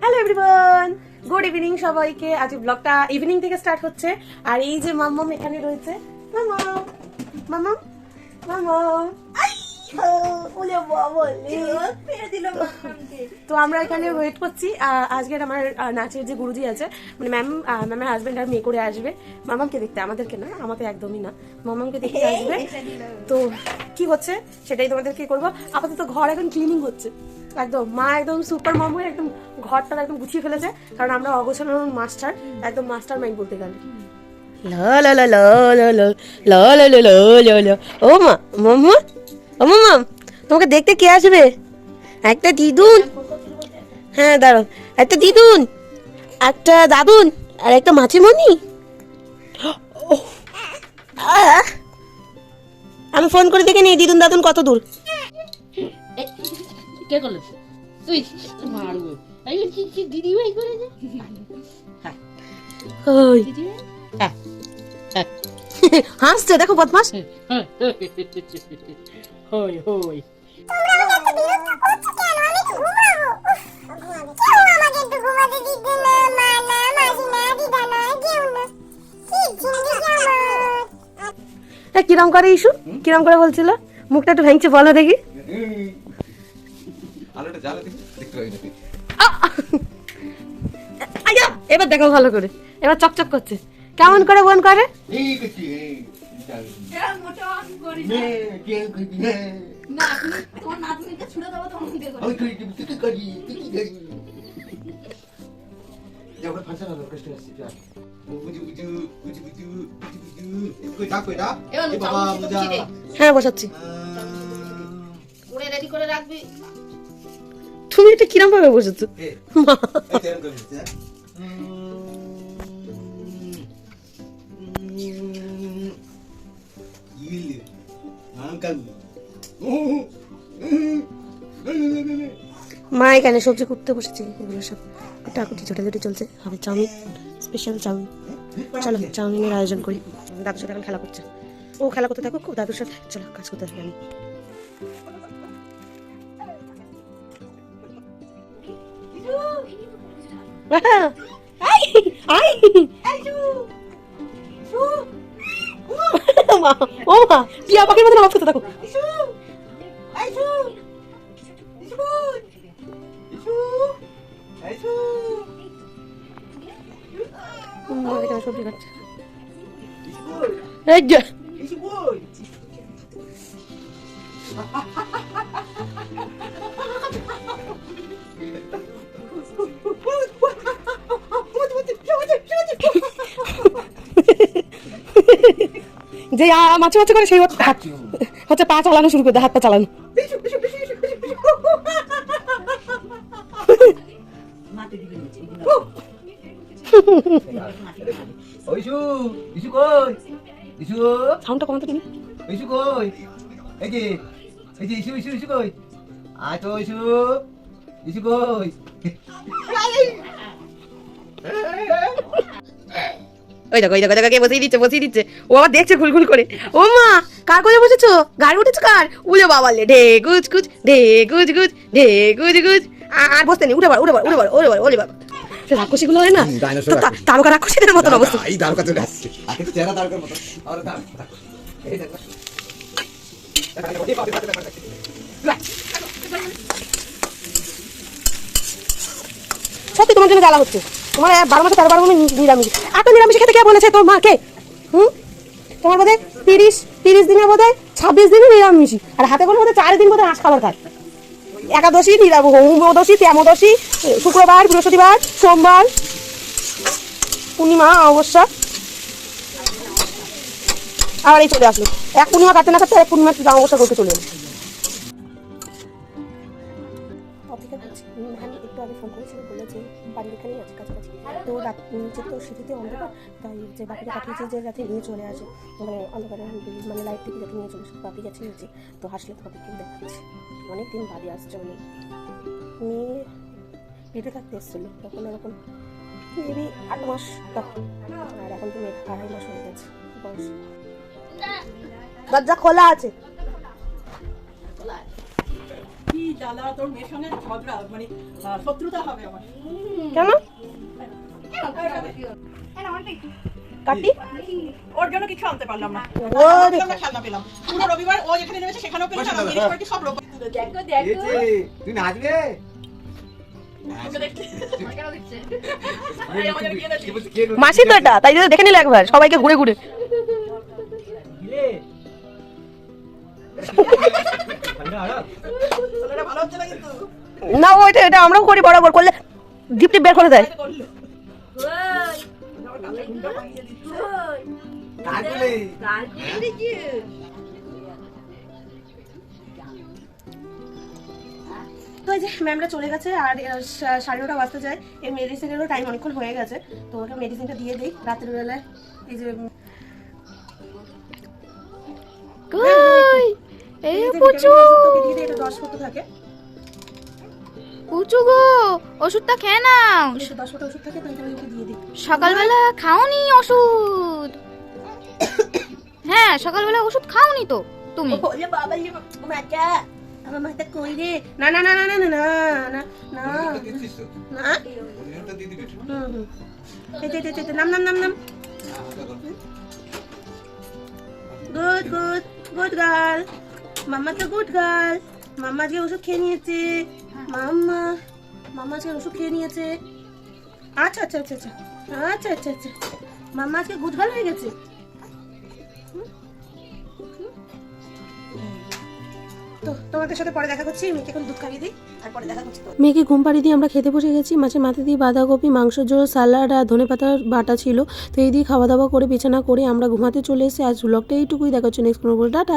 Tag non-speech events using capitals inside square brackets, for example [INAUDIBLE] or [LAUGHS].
Hello everyone good evening সবাইকে। আজ ব্লগটা ইভিনিং থেকে স্টার্ট হচ্ছে। আর এই যে মাম্মাম এখানে রয়েছে। মামাম মামাম মামাম আই, ও, ওলে বাবা লে। তো আমরা এখানে ওয়েট করছি আজকের আমার নাচের যে গুরুজি আছে মানে ম্যাম ম্যামের হাজব্যান্ড আর মেয়ে করে আসবে মামামকে দেখতে আমাদেরকে না আমাদের একদমই না মামামকে দেখতে আসবে তো কি হচ্ছে সেটাই তোমাদেরকে করব আপাতত ঘর এখন ক্লিনিং হচ্ছে একদম মা একদম সুপার মম হয়ে একদম ঘরটা একদম গুছিয়ে ফেলেছে কারণ আমরা অবসর মাস্টার একদম মাস্টার মাইন্ড বলতে গেলে ও মা মাম্মা ও মাম তোমাকে দেখতে কে আসবে একটা দিদুন। হ্যাঁ দাঁড়াও। একটা দিদুন একটা দাদুন আর একটা মাছিমণি! আমি ফোন করে দেখে নিই দিদুন দাদুন কত দূর। কে করল? তুই। মারবো। দিদি ভাই হ্যাঁ। ওই। হ্যাঁ। হাসছে দেখো বদমাস। হই হই। এ, কিরম করে ইস্যু কিরম করে বলছিল মুখটা একটু ভেঙছে বলো দেখি এবার দেখো ভালো করে এবার চকচক করছে কেমন করে বোন করে না তোমার নাতনিকে ছুড়ে দেবো তোমার মুখে করে। 아니 그 이게 무슨 뜻까지 뜻이냐 야 우리 반찬하자 그렇게 했으니까 우주 우주 우주 우주 우주 우주 이거 다 거야? এবার চামচ দিয়ে তো ছিঁড়ে। হ্যাঁ বসাচ্ছি ওরে রেডি করে রাখবি তুমি এটা কিরম ভাবে বসেছো 예. মা 되는 거 진짜. 이길래 마음 까고 মা এখানে সবজি করতে বসেছে এগুলো সব কুটাকুটি ছোটাছুটি চলছে হবে চাউমিন স্পেশাল চাউমিন চলো চাউমিনের আয়োজন করি দাদুর সাথে এখন খেলা করছে ও খেলা করতে থাকুক দাদুর সাথে চলো কাজ করতে থাকি আমি ও মা টিয়া পাখির মতো আওয়াজ করতে থাকো যে মাছে মাছে করে সেই হচ্ছে হচ্ছে পা চালানো শুরু করে হাত পা চালানো। ওইশু ইসু কই ইসু সাউন্ডটা কমাতে তুমি ইসু কই এই যে এই যে ইসু ইসু ইসু কই আয় তো ইসু ইসু কই ওই দেখো ওই দেখো দেখো কে বসিয়ে দিচ্ছে বসিয়ে দিচ্ছে ও আবার দেখছে ঘুলঘুল করে ও মা কার কোলে বসেছো গাড়ি উঠেছো কার উলে বাবা লে ঢে গুজ গুজ ঢে গুজ গুজ ঢে গুজ গুজ আর বসতে নেই উঠে বার উঠে বার উঠে ওরে ওরে বাবা রাক্ষসীগুলো হয় না। তারকা রাক্ষসীদের মতন অবস্থা। এই দারকা চলে আসছে চেহারা দারকার মতো। আর দার এই দেখো। সত্যি তোমার জন্য জ্বালা হচ্ছে। তোমার বারো মাসে তেরো বারো নিরামিষ। এত নিরামিষ খেতে কে বলেছে তোর মাকে হুম? তোমার বোধ হয় তিরিশ তিরিশ দিনের বোধ হয় ছাব্বিশ দিনই নিরামিষ। আর হাতে করে বোধ হয় চার দিন বোধ হয় আঁশ খাবার খায়। একাদশী নিরামিষ হোমদশী ত্যামদশী শুক্রবার, বৃহস্পতিবার, সোমবার, পূর্ণিমা অবশ্যা আর এই চলে আসলো। এক পূর্ণিমা কাটতে না কাটতে এক পূর্ণিমা অমাবস্যা করতে চলে ভানি একটু আগে ফোন করেছিল, বলল যে, বাড়ির এখানেই আছে, কাছাকাছি। তো নিচে তো সিটিতে অন্ধকার, তাই যে বাপিকে পাঠিয়েছে যে যাতে নিয়ে চলে আসে। মানে অন্ধকারে মানে লাইট থেকে যাতে নিয়ে চলে আসে। বাপি গেছে নিচে, তো হাসলে তো বাপিকে দেখাচ্ছে অনেক দিন বাদে আসছে অনেক মেয়ে পেটে থাকতে এসেছিল, তখন এরকম মেবি আট মাস তখন। আর এখন তো মেয়ে আড়াই মাস হয়ে গেছে বয়স। দরজা খোলা আছে। জ্বালা তোর মেয়ের সঙ্গে ঝগড়া মানে শত্রুতা হবে আমার। কেন? কাটি ওর জন্য কিছু আনতে পারলাম না। খেলনা পেলাম। পুরো রবিবার ও যেখানে নেমেছে সেখানেও পেলাম আমি সব রকম এই যে, তুই নাচবে? মাসি তো এটা তাই জন্য দেখে নিলে একবার সবাইকে ঘুরে ঘুরে। [LAUGHS] না ওইটা এটা আমরাও করি বরাবর করলে জিপ বের করে দেয়? তো এই যে ম্যামরা চলে গেছে আর সাড়ে নটা বাজতে যায়। এই মেডিসিনেরও টাইম অনেকক্ষণ হয়ে গেছে। তো ওটা মেডিসিনটা দিয়ে দিই। রাতের বেলায় এই যে এই পুচু! দশ ফোঁটা থাকে। পুচু গো ওষুধটা খেয়ে নাও। দশ ফোঁটা ওষুধ থাকে তো এটা আমি ওকে দিয়ে দিই? সকালবেলা খাওনি ওষুধ? হ্যাঁ সকালবেলা ওষুধ খাওনি তো তুমি। ওলে বাবা লে মাটা আমার মাথা কই রে? না না না না না না না না না। না? হুম, হুম। এই যে, এই যে, নাম নাম নাম নাম। Good good good girl. মাম্মা তো গুড গার্ল মাম্মা আজকে ওষুধ খেয়ে নিয়েছে। মাম্মা মাম্মা আজকে ওষুধ খেয়ে নিয়েছে। আচ্ছা আচ্ছা আচ্ছা আচ্ছা আচ্ছা আচ্ছা আচ্ছা। মাম্মা আজকে গুড গার্ল হয়ে গেছে। তোমাদের সাথে পরে দেখা মেয়েকে এখন ঘুম পাড়িয়ে দিয়ে আমরা খেতে বসে গেছি। মাছের মাথা দিয়ে বাঁধাকপি, মাংস ঝোল স্যালাড আর ধনে পাতার বাটা ছিল। তো এই দিয়ে খাওয়া দাওয়া করে, বিছানা করে আমরা ঘুমাতে চলে এসেছি। আজ ব্লগটা এইটুকুই। দেখা হচ্ছে নেক্সট কোনো টাটা।